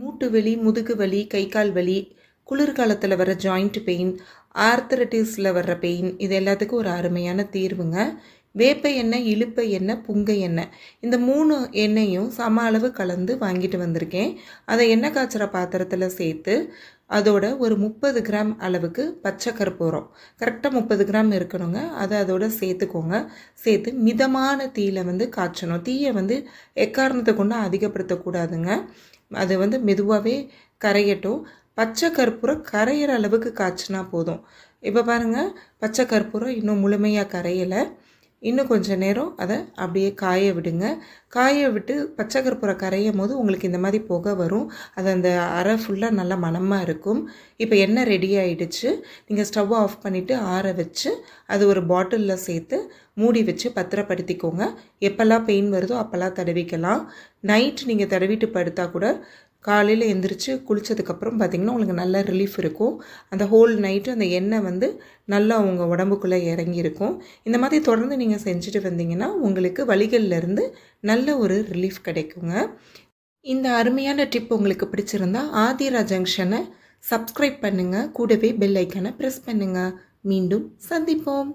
மூட்டு வலி முதுகு வலி கை கால் வலி குளிர்காலத்தில் வர ஜாயிண்ட் பெயின் ஆர்த்தரட்டிஸில் வர்ற பெயின் இது எல்லாத்துக்கும் ஒரு அருமையான தீர்வுங்க. வேப்ப எண்ணெய் இழுப்ப எண்ணெய் புங்கை எண்ணெய். இந்த மூணு எண்ணெயும் சம அளவு கலந்து வாங்கிட்டு வந்திருக்கேன். அதை எண்ணெய் காய்ச்சுற பாத்திரத்தில் சேர்த்து அதோட ஒரு முப்பது கிராம் அளவுக்கு பச்சை கற்பூரம். கரெக்டாக முப்பது கிராம் இருக்கணுங்க. அதை அதோட சேர்த்துக்கோங்க. சேர்த்து மிதமான தீயில் வந்து காய்ச்சணும். தீயை வந்து எக்காரணத்தை கொண்டு அதிகப்படுத்தக்கூடாதுங்க. அது வந்து மெதுவாகவே கரையட்டும். பச்சை கற்பூரம் கரையிற அளவுக்கு காய்ச்சினா போதும். இப்போ பாருங்கள் பச்சை கற்பூரம் இன்னும் முழுமையாக கரையலை. இன்னும் கொஞ்சம் நேரம் அதை அப்படியே காய விடுங்க. காய விட்டு பச்சை கற்பூரம் கரையும் போது உங்களுக்கு இந்த மாதிரி புகை வரும். அது அந்த அறை ஃபுல்லாக நல்லா மணமாக இருக்கும். இப்போ எண்ணெய் ரெடி ஆகிடுச்சு நீங்கள் ஸ்டவ் ஆஃப் பண்ணிவிட்டு ஆற வச்சு அது ஒரு பாட்டிலில் சேர்த்து மூடி வச்சு பத்திரப்படுத்திக்கோங்க. எப்போல்லாம் பெயின் வருதோ அப்போல்லாம் தடவிக்கலாம். நைட் நீங்கள் தடவிட்டு படுத்தா கூட காலையில் எந்திரிச்சு குளித்ததுக்கப்புறம் பார்த்திங்கன்னா உங்களுக்கு நல்ல ரிலீஃப் இருக்கும். அந்த ஹோல் நைட்டு அந்த எண்ணெய் வந்து நல்லா உங்கள் உடம்புக்குள்ளே இறங்கியிருக்கும். இந்த மாதிரி தொடர்ந்து நீங்கள் செஞ்சுட்டு வந்தீங்கன்னா உங்களுக்கு வலிகள்லேருந்து நல்ல ஒரு ரிலீஃப் கிடைக்குங்க. இந்த அருமையான டிப் உங்களுக்கு பிடிச்சிருந்தா ஆதிரா ஜங்ஷனை சப்ஸ்கிரைப் பண்ணுங்கள் கூடவே பெல் ஐக்கனை ப்ரெஸ் பண்ணுங்கள் மீண்டும் சந்திப்போம்.